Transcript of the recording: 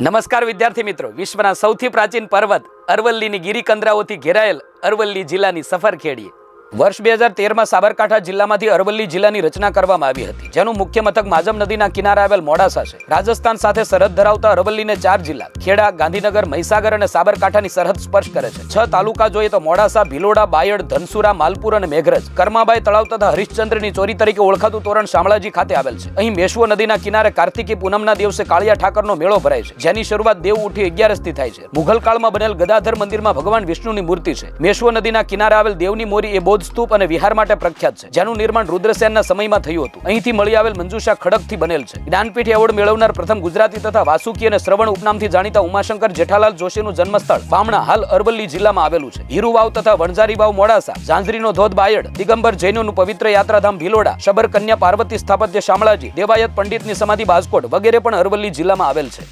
નમસ્કાર વિદ્યાર્થી મિત્રો. વિશ્વના સૌથી પ્રાચીન પર્વત અરવલ્લીની ગિરિકંદરાઓથી ઘેરાયેલ અરવલ્લી જિલ્લાની સફર ખેડીએ વર્ષ બે હજાર તેરમાં સાબરકાંઠા જિલ્લામાંથી અરવલ્લી જિલ્લાની રચના કરવામાં આવી હતી, જેનું મુખ્ય મથક માજમ નદીના કિનારે આવેલ મોડાસા છે. રાજસ્થાન સાથે સરહદ ધરાવતા અરવલ્લીને ચાર જિલ્લા, ખેડા, ગાંધીનગર, મહીસાગર અને સાબરકાંઠાની સરહદ સ્પર્શ કરે છે. છ તાલુકા જોઈએ તો મોડાસા, ભિલોડા, બાયડ, ધનસુરા, માલપુર અને મેઘરજ. કરમાબાઈ તળાવ તથા હરિશ્ચંદ્રની ચોરી તરીકે ઓળખાતું તોરણ શામળાજી ખાતે આવેલ છે. અહીં મેશ્વો નદીના કિનારે કાર્તિકી પૂનમના દિવસે કાળિયા ઠાકરનો મેળો ભરાય છે, જેની શરૂઆત દેવ ઉઠી અગિયારસથી થાય છે. મુઘલ કાળમાં બનેલ ગદાધર મંદિરમાં ભગવાન વિષ્ણુની મૂર્તિ છે. મેશ્વો નદીના કિનારે આવેલ દેવની મોરી એ બૌદ્ધ સ્તૂપ અને વિહાર માટે પ્રખ્યાત છે. જેનું નિર્માણ રુદ્રસેનના સમયમાં થયું હતું. અહીંથી મળી આવેલ મંજુષા ખડકથી બનેલ છે. જ્ઞાનપીઠ એવોર્ડ મેળવનાર પ્રથમ ગુજરાતી તથા વાસુકી અને શ્રવણ ઉપનામથી જાણીતા ઉમાશંકર જેઠાલાલ જોશીનું જન્મસ્થળ બામણા હાલ અરવલ્લી જિલ્લામાં આવેલું છે. હીરુવાવ તથા વણઝારીવાવ મોડાસા, ઝાંઝરીનો ધોધ બાયડ, દિગંબર જૈનોનું પવિત્ર યાત્રાધામ ભિલોડા શબર કન્યા પાર્વતી સ્થાપત્ય શામળાજી, દેવાયત પંડિતની સમાધિ બાજકોટ વગેરે પણ અરવલ્લી જિલ્લામાં આવેલ છે.